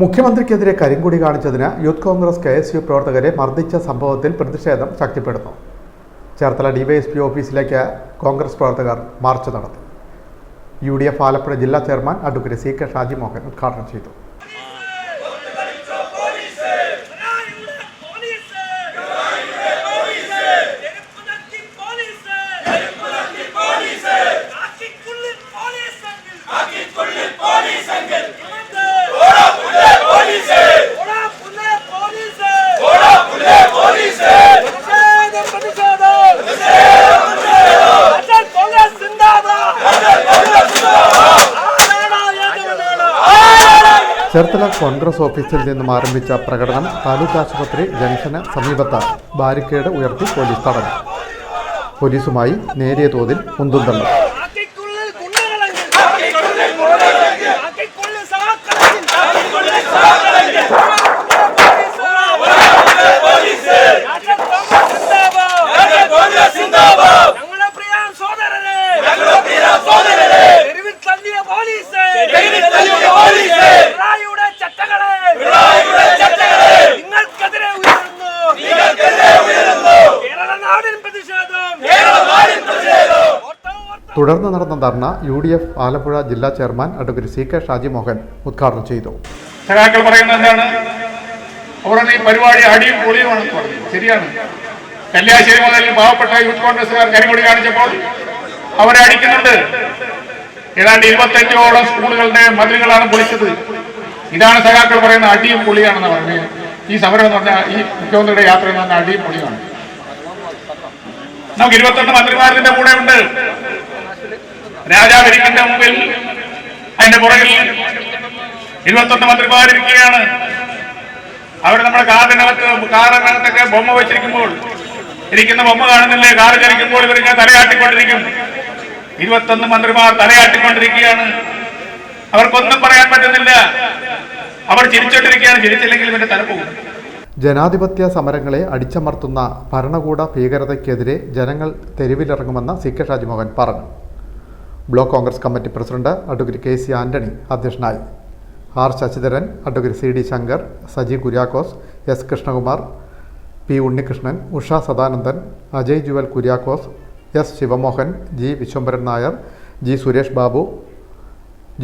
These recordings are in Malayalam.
മുഖ്യമന്ത്രിക്കെതിരെ കരിങ്കുടി കാണിച്ചതിന് youth Congress K S U പ്രവർത്തകരെ മർദ്ദിച്ച സംഭവത്തിൽ പ്രതിഷേധം ശക്തിപ്പെടുന്നു. ചേർത്തല ഡിവൈഎസ്പി ഓഫീസിലേക്ക് കോൺഗ്രസ് പ്രവർത്തകർ മാർച്ച് നടത്തി. യു ഡി എഫ് ആലപ്പുഴ ജില്ലാ chairman advocate C K Shaji Mohan ഉദ്ഘാടനം ചെയ്തു. ചേർത്തല കോൺഗ്രസ് ഓഫീസിൽ നിന്നും ആരംഭിച്ച പ്രകടനം താലൂക്ക് ആശുപത്രി ജംഗ്ഷന് സമീപത്ത് ബാരിക്കേഡ് ഉയർത്തി പോലീസ് തടഞ്ഞു. പോലീസുമായി നേരിയ തോതിൽ മുന്തുണ്ടല്ലോ തുടർന്ന് നടന്ന ധർണ യു ഡി എഫ് ആലപ്പുഴ ജില്ലാ chairman advocate C K Shaji Mohan ഉദ്ഘാടനം ചെയ്തു. സഖാക്കൾ പറയുന്നത് എന്താണ്? അവരുടെ ഈ പരിപാടി അടിയും പൊളിയുമാണെന്ന് പറഞ്ഞു. ശരിയാണ്. കല്യാശ്ശേരി മുതൽ പാവപ്പെട്ട യൂത്ത് കോൺഗ്രസ്സുകാർ കരിങ്കൊടി കാണിച്ചപ്പോൾ അവരെ അടിക്കുന്നുണ്ട്. ഏതാണ്ട് ഇരുപത്തഞ്ചോളം സ്കൂളുകളുടെ മതിലുകളാണ് പൊളിച്ചത്. ഇതാണ് സഖാക്കൾ പറയുന്ന അടിയും പൊളിയാണെന്ന് പറഞ്ഞത്. ഈ സമരം എന്ന് പറഞ്ഞാൽ ഈ മുഖ്യമന്ത്രിയുടെ യാത്ര എന്ന് പറഞ്ഞാൽ അടിയും പൊളിയാണ്. നമുക്ക് ഇരുപത്തൊന്ന് മന്ത്രിമാരുടെ കൂടെ ഉണ്ട്. രാജാവിരിക്കിന്റെ മുമ്പിൽ അതിന്റെ പുറകിൽ ഇരുപത്തൊന്ന് മന്ത്രിമാരിരിക്കുകയാണ്. അവിടെ നമ്മുടെ കാറിനകത്ത് കാറിനകത്തൊക്കെ ബൊമ്മ വെച്ചിരിക്കുമ്പോൾ ഇരിക്കുന്ന ബൊമ്മ കാണുന്നില്ലേ? കാറ് ചലിക്കുമ്പോൾ ഇവർ ഞാൻ തലയാട്ടിക്കൊണ്ടിരിക്കും. ഇരുപത്തൊന്ന് മന്ത്രിമാർ തലയാട്ടിക്കൊണ്ടിരിക്കുകയാണ്. അവർക്കൊന്നും പറയാൻ പറ്റുന്നില്ല. അവർ ചിരിച്ചോണ്ടിരിക്കുകയാണ്. ചിരിച്ചില്ലെങ്കിൽ ഇവന്റെ തല പോകും. ജനാധിപത്യ സമരങ്ങളെ അടിച്ചമർത്തുന്ന ഭരണകൂട ഭീകരതയ്ക്കെതിരെ ജനങ്ങൾ തെരുവിലിറങ്ങുമെന്ന് സി കെ ഷാജിമോഹൻ പറഞ്ഞു. Block Congress committee president advocate K C Antony അധ്യക്ഷനായി. R Sasidharan advocate C D Shankar Saji Kuriakose S Krishnakumar P Unnikrishnan Usha Sadanandan Ajay Jewel Kuriakose S Sivamohan G Viswambharan Nair G Suresh Babu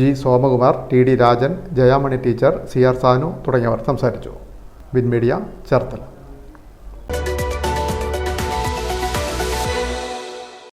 G Somakumar T D Rajan Jayamani teacher C R Sanu തുടങ്ങിയവർ സംസാരിച്ചു. Win media Cherthala.